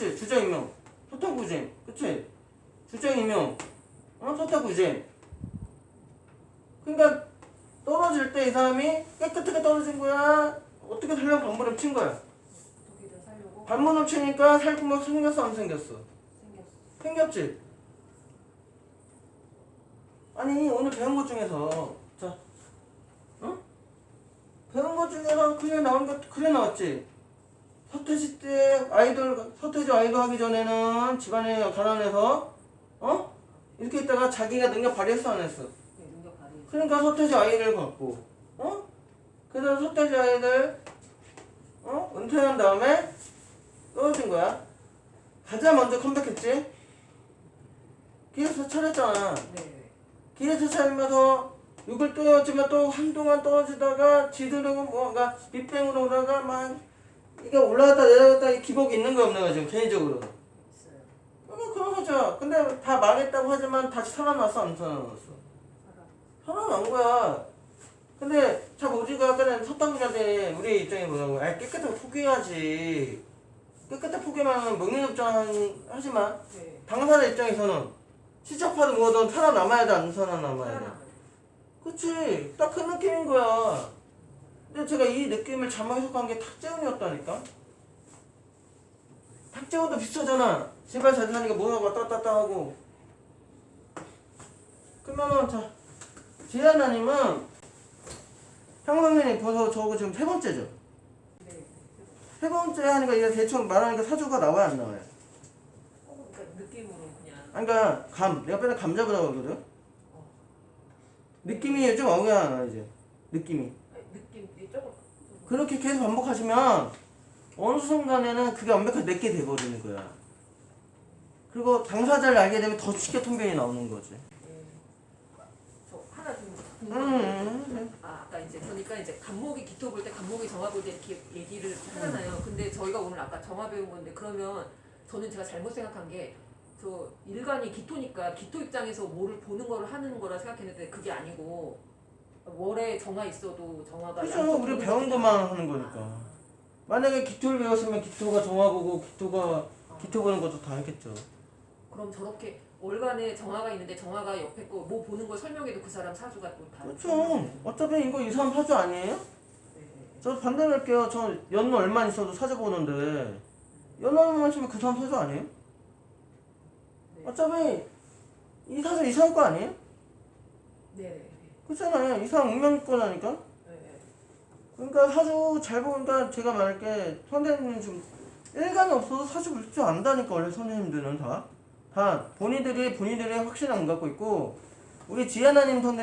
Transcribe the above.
있지 주장 임명 소탁 구심 그치? 주장 임명 어? 구심 그러니까 떨어질 때 이 사람이 깨끗하게 떨어진 거야? 어떻게 살려고 방문을 친 거야? 방문을 치니까 살구멍 생겼어? 안 생겼어? 생겼어. 생겼지? 아니 오늘 배운 것 중에서. 자. 어? 배운 것 중에서 그래 나온 것 그래 나왔지 서태지 때 아이돌 서태지 아이돌 하기 전에는 집안에 가난해서 어? 이렇게 있다가 자기가 능력 발휘했어 안 했어? 네, 능력 발휘. 그러니까 서태지 아이를 갖고 어? 그래서 서태지 아이를 어? 은퇴한 다음에 떨어진 거야. 가장 먼저 컴백했지? 기획사 차렸잖아. 네. 기획사 차리면서 이걸 떨어지면 또 한동안 떨어지다가 지들하고 뭔가 밑뱅으로 오다가 막 이게 올라갔다 내려갔다 이 기복이 있는 거 없는 거야 지금 개인적으로? 있어요. 어, 그런 거죠 근데 다 망했다고 하지만 다시 살아났어 안 살아났어? 살아. 살아난 거야. 근데 참 우리가 아까는 석당이라대 우리 입장이 뭐냐고. 아 깨끗하게 포기해야지. 깨끗하게 포기만 하면 명예협정 하지만 네. 당사자 입장에서는 시작하든 뭐든 살아남아야 돼 안 살아남아야 돼? 살아남아요. 그치. 딱 그 느낌인 거야 근데 제가 이 느낌을 잘못 해석한 게 탁재훈이었다니까? 탁재훈도 비슷하잖아. 제발 잘 사니까 왔다 갔다 하고. 그러면은 자 지하나님은 형광년이 벌써 저거 지금 세 번째죠? 네. 세 번째 하니까 이제 대충 말하니까 사주가 나와야 안 나와요? 어, 그러니까 느낌으로 그냥. 아니, 그러니까 감 내가 맨날 감 잡으라고 하거든? 느낌이 좀 어긋나 이제? 느낌이? 느낌. 그렇게 계속 반복하시면 어느 순간에는 그게 완벽하게 내게 돼버리는 거야. 그리고 당사자를 알게 되면 더 쉽게 통변이 나오는 거지. 네. 저 하나 좀 궁금한 게 음, 음, 아, 아까 이제 그러니까 이제 간목이 기토 볼 때 간목이 정화 볼 때 이렇게 얘기를 하잖아요. 근데 저희가 오늘 아까 정화 배운 건데 그러면 저는 제가 잘못 생각한 게 저 일간이 기토니까 기토 입장에서 뭐를 보는 거를 하는 거라 생각했는데 그게 아니고 월에 정화 있어도 정화가 그죠. 양쪽 우리 배운. 것만 하는 거니까. 만약에 기토를 배웠으면 기토가 정화보고 기토가 기토 보는 것도 다 했겠죠. 그럼 저렇게 월간에 정화가 있는데 정화가 옆에 거 뭐 보는 걸 설명해도 그 사람 사주가 또다 그렇죠. 어차피 이거 이 사람 사주 아니에요? 저 반대로 할게요. 저 연로 얼마 있어도 사주 보는데 연로 얼마 있으면 그 사람 사주 아니에요? 어차피 이 사주 이 사람 거 아니에요? 네. 그렇잖아요. 이 사람 운명 거라니까. 네. 그러니까 사주 잘 보니까 제가 말할게 선생님 좀 일간이 없어도 사주 볼 줄 안다니까 원래 선생님들은 다. 다 본인들이 본인들의 확신을 안 갖고 있고 우리 지하나님 선생님